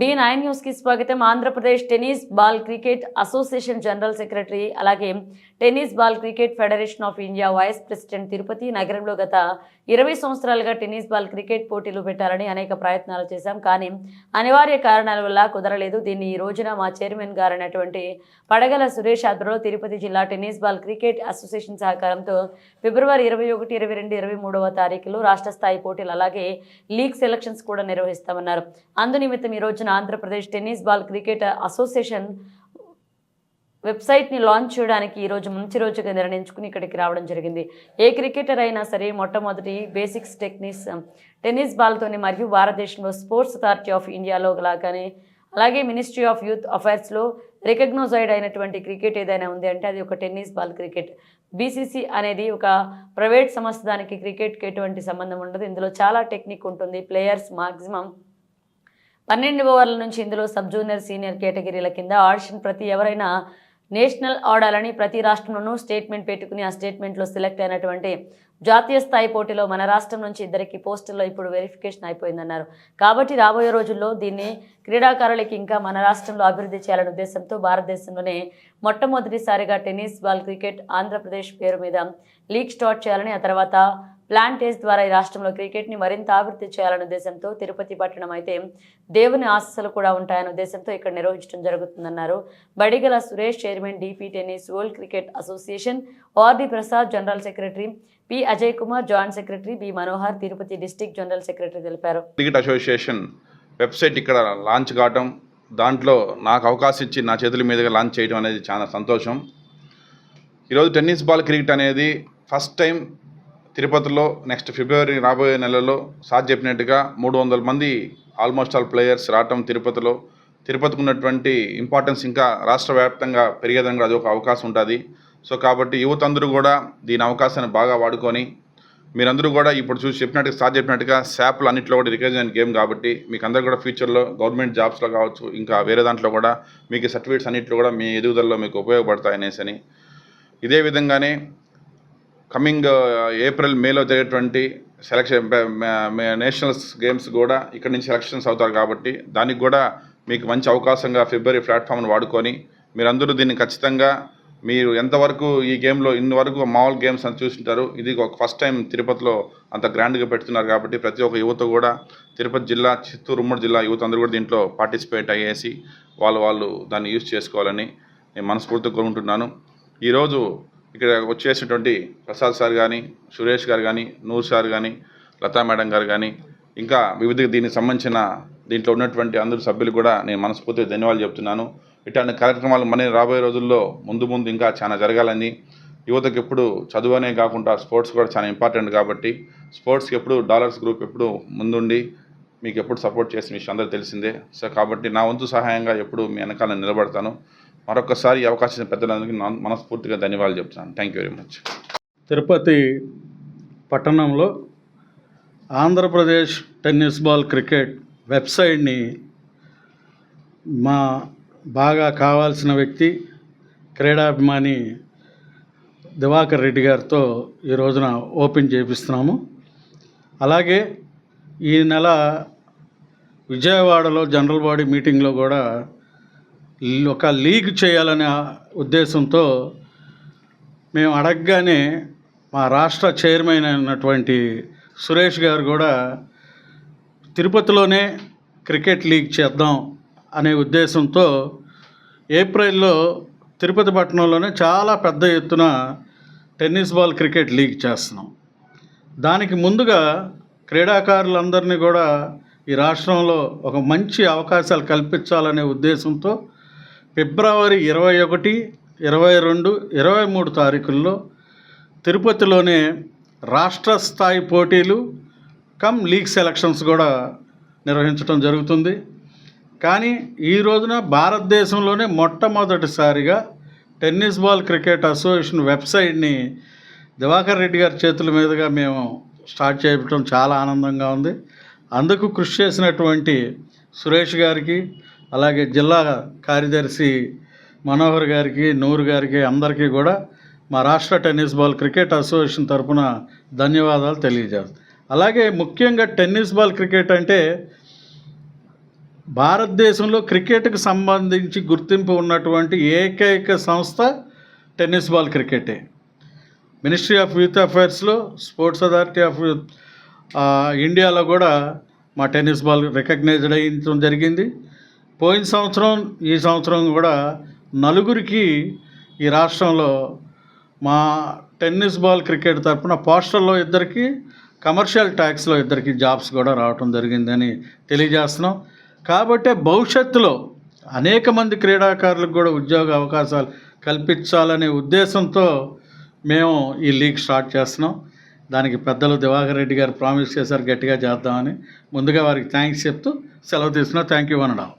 B nine న్యూస్కి స్వాగతం. Andhra Pradesh tennis ball cricket association general secretary అలాగే tennis ball cricket federation of India vice president Tirupati నగరంలో గత ఇరవై సంవత్సరాలుగా టెన్నిస్ బాల్ క్రికెట్ పోటీలు పెట్టాలని అనేక ప్రయత్నాలు చేశాం. కానీ అనివార్య కారణాల వల్ల కుదరలేదు. దీన్ని ఈ రోజున మా చైర్మన్ గారైనటువంటి పడగల సురేష్ ఆధ్వర్యంలో తిరుపతి జిల్లా టెన్నిస్ బాల్ క్రికెట్ అసోసియేషన్ సహకారంతో ఫిబ్రవరి ఇరవై ఒకటి ఇరవై రెండు ఇరవై మూడవ తారీఖులో రాష్ట్ర స్థాయి పోటీలు అలాగే లీగ్ సెలక్షన్స్ కూడా నిర్వహిస్తామన్నారు. అందు నిమిత్తం ఈ రోజున Andhra Pradesh tennis ball cricket association వెబ్సైట్ని లాంచ్ చేయడానికి ఈ రోజు మంచి రోజుగా నిర్ణయించుకుని ఇక్కడికి రావడం జరిగింది. ఏ క్రికెటర్ అయినా సరే మొట్టమొదటి బేసిక్స్ టెక్నిక్స్ టెన్నిస్ బాల్తోని మరియు భారతదేశంలో స్పోర్ట్స్ అథారిటీ ఆఫ్ ఇండియాలో లాగానే అలాగే మినిస్ట్రీ ఆఫ్ యూత్ అఫైర్స్లో రికగ్నోజైడ్ అయినటువంటి క్రికెట్ ఏదైనా ఉంది అంటే అది ఒక టెన్నిస్ బాల్ క్రికెట్. బీసీసీ అనేది ఒక ప్రైవేట్ సంస్థ దానికి క్రికెట్కి ఎటువంటి సంబంధం ఉండదు. ఇందులో చాలా టెక్నిక్ ఉంటుంది. ప్లేయర్స్ మాక్సిమం పన్నెండు ఓవర్ల నుంచి ఇందులో సబ్ జూనియర్ సీనియర్ కేటగిరీల కింద ఆడిషన్ ప్రతి ఎవరైనా నేషనల్ ఆడాలని ప్రతి రాష్ట్రంలోనూ స్టేట్మెంట్ పెట్టుకుని ఆ స్టేట్మెంట్లో సెలెక్ట్ అయినటువంటి జాతీయ స్థాయి పోటీలో మన రాష్ట్రం నుంచి ఇద్దరికి పోస్టుల్లో ఇప్పుడు వెరిఫికేషన్ అయిపోయిందన్నారు. కాబట్టి రాబోయే రోజుల్లో దీన్ని క్రీడాకారులకి ఇంకా మన రాష్ట్రంలో అభివృద్ధి చేయాలనే ఉద్దేశంతో భారతదేశంలోనే మొట్టమొదటిసారిగా టెన్నిస్ బాల్ క్రికెట్ ఆంధ్రప్రదేశ్ పేరు మీద లీగ్ స్టార్ట్ చేయాలని ఆ తర్వాత ప్లాన్ ద్వారా ఈ రాష్ట్రంలో క్రికెట్ని మరింత అభివృద్ధి చేయాలనే ఉద్దేశంతో తిరుపతి పట్టణం అయితే దేవుని ఆశస్సులు కూడా ఉంటాయనే ఉద్దేశంతో ఇక్కడ నిర్వహించడం జరుగుతుందన్నారు. Badigala Suresh chairman D P tennis world cricket association R D Prasad general secretary P Ajay Kumar joint secretary B Manohar Tirupati district general secretary తెలిపారు. క్రికెట్ అసోసియేషన్ వెబ్సైట్ ఇక్కడ లాంచ్ కావటం దాంట్లో నాకు అవకాశం ఇచ్చి నా చేతుల మీదుగా లాంచ్ చేయడం అనేది చాలా సంతోషం. ఈరోజు టెన్నిస్ బాల్ క్రికెట్ అనేది ఫస్ట్ టైం తిరుపతిలో నెక్స్ట్ ఫిబ్రవరి రాబోయే నెలలో సార్ చెప్పినట్టుగా మూడు వందల మంది ఆల్మోస్ట్ ఆల్ ప్లేయర్స్ రావటం తిరుపతిలో. తిరుపతికి ఉన్నటువంటి ఇంపార్టెన్స్ ఇంకా రాష్ట్ర వ్యాప్తంగా పెరిగేదానికి అది ఒక అవకాశం ఉంటుంది. సో కాబట్టి యువత అందరూ కూడా దీని అవకాశాన్ని బాగా వాడుకొని మీరందరూ కూడా ఇప్పుడు చూసి చెప్పినట్టుగా సార్ చెప్పినట్టుగా శాప్లు అన్నింటిలో కూడా రికగ్నైజ్ గేమ్ కాబట్టి మీకు అందరూ కూడా ఫ్యూచర్లో గవర్నమెంట్ జాబ్స్లో కావచ్చు ఇంకా వేరే దాంట్లో కూడా మీకు సర్టిఫికేట్స్ అన్నింటిలో కూడా మీ ఎదుగుదలలో మీకు ఉపయోగపడతాయి అనేసి అని. ఇదే విధంగానే కమింగ్ ఏప్రిల్ మేలో జరిగేటువంటి సెలక్షన్ నేషనల్స్ గేమ్స్ కూడా ఇక్కడ నుంచి సెలక్షన్స్ అవుతారు కాబట్టి దానికి కూడా మీకు మంచి అవకాశంగా ఫిబ్రవరి ప్లాట్ఫామ్ను వాడుకొని మీరందరూ దీన్ని ఖచ్చితంగా మీరు ఎంతవరకు ఈ గేమ్లో ఇన్నివరకు మామూలు గేమ్స్ అని చూసింటారు ఇది ఒక ఫస్ట్ టైం తిరుపతిలో అంత గ్రాండ్గా పెడుతున్నారు కాబట్టి ప్రతి ఒక్క యువత కూడా తిరుపతి జిల్లా చిత్తూరు ఉమ్మడి జిల్లా యువత అందరూ కూడా దీంట్లో పార్టిసిపేట్ అయ్యేసి వాళ్ళు వాళ్ళు దాన్ని యూజ్ చేసుకోవాలని నేను మనస్ఫూర్తిగా కోరుకుంటున్నాను. ఈరోజు ఇక్కడ వచ్చేసినటువంటి ప్రసాద్ సార్ కానీ సురేష్ గారు కానీ నూర్ సార్ కానీ లతా మేడం గారు కానీ ఇంకా వివిధ దీనికి సంబంధించిన దీంట్లో ఉన్నటువంటి అందరు సభ్యులు కూడా నేను మనస్ఫూర్తిగా ధన్యవాదాలు చెప్తున్నాను. ఇట్లాంటి కార్యక్రమాలు మన రాబోయే రోజుల్లో ముందు ముందు ఇంకా చాలా జరగాలని. యువతకు ఎప్పుడు చదువు అనే కాకుండా స్పోర్ట్స్ కూడా చాలా ఇంపార్టెంట్ కాబట్టి స్పోర్ట్స్కి ఎప్పుడు డాలర్స్ గ్రూప్ ఎప్పుడు ముందుండి మీకు ఎప్పుడు సపోర్ట్ చేసిన విషయం అందరూ తెలిసిందే. సో కాబట్టి నా వంతు సహాయంగా ఎప్పుడు మీ వెనకాల నిలబడతాను. మరొకసారి ఈ అవకాశం ఇచ్చిన పెద్దలందరికీ మనస్ఫూర్తిగా ధన్యవాదాలు చెప్తున్నాను. Thank you very much Tirupati పట్టణంలో ఆంధ్రప్రదేశ్ టెన్నిస్ బాల్ క్రికెట్ వెబ్సైట్ని మా బాగా కావాల్సిన వ్యక్తి క్రీడాభిమాని దివాకర్ రెడ్డి గారితో ఈ రోజున ఓపెన్ చేపిస్తున్నాము. అలాగే ఈ నెల విజయవాడలో జనరల్ బాడీ మీటింగ్లో కూడా ఒక లీగ్ చేయాలనే ఉద్దేశంతో మేము అడగగానే మా రాష్ట్ర చైర్మన్ అయినటువంటి సురేష్ గారు కూడా తిరుపతిలోనే క్రికెట్ లీగ్ చేద్దాం అనే ఉద్దేశంతో ఏప్రిల్లో తిరుపతి పట్టణంలోనే చాలా పెద్ద ఎత్తున టెన్నిస్ బాల్ క్రికెట్ లీగ్ చేస్తున్నాం. దానికి ముందుగా క్రీడాకారులందరినీ కూడా ఈ రాష్ట్రంలో ఒక మంచి అవకాశాలు కల్పించాలనే ఉద్దేశంతో ఫిబ్రవరి ఇరవై ఒకటి ఇరవై రెండు ఇరవై మూడు తారీఖుల్లో తిరుపతిలోనే రాష్ట్ర స్థాయి పోటీలు కమ్ లీగ్ సెలక్షన్స్ కూడా నిర్వహించడం జరుగుతుంది. కానీ ఈ రోజున భారతదేశంలోనే మొట్టమొదటిసారిగా టెన్నిస్ బాల్ క్రికెట్ అసోసియేషన్ వెబ్సైట్ని దివాకర్ రెడ్డి గారి చేతుల మీదుగా మేము స్టార్ట్ చేయడం చాలా ఆనందంగా ఉంది. అందుకు కృషి చేసినటువంటి సురేష్ గారికి అలాగే జిల్లా కార్యదర్శి మనోహర్ గారికి నూరు గారికి అందరికీ కూడా మా రాష్ట్ర టెన్నిస్ బాల్ క్రికెట్ అసోసియేషన్ తరఫున ధన్యవాదాలు తెలియజేస్తాం. అలాగే ముఖ్యంగా టెన్నిస్ బాల్ క్రికెట్ అంటే భారతదేశంలో క్రికెట్కి సంబంధించి గుర్తింపు ఉన్నటువంటి ఏకైక సంస్థ టెన్నిస్ బాల్ క్రికెటే. మినిస్ట్రీ ఆఫ్ యూత్ అఫైర్స్లో స్పోర్ట్స్ అథారిటీ ఆఫ్ ఇండియాలో కూడా మా టెన్నిస్ బాల్ రికగ్నైజ్డ్ అయ్యడం జరిగింది. పోయిన సంవత్సరం ఈ సంవత్సరం కూడా నలుగురికి ఈ రాష్ట్రంలో మా టెన్నిస్ బాల్ క్రికెట్ తరపున పోస్టల్లో ఇద్దరికి కమర్షియల్ ట్యాక్స్లో ఇద్దరికి జాబ్స్ కూడా రావటం జరిగిందని తెలియజేస్తున్నాం. కాబట్టే భవిష్యత్తులో అనేక మంది క్రీడాకారులకు కూడా ఉద్యోగ అవకాశాలు కల్పించాలనే ఉద్దేశంతో మేము ఈ లీగ్ స్టార్ట్ చేస్తున్నాం. దానికి పెద్దలు దివాకర్ రెడ్డి గారు ప్రామిస్ చేశారు గట్టిగా చేద్దామని. ముందుగా వారికి థ్యాంక్స్ చెప్తూ సెలవు తీసుకున్నా. థ్యాంక్ యూ అనడం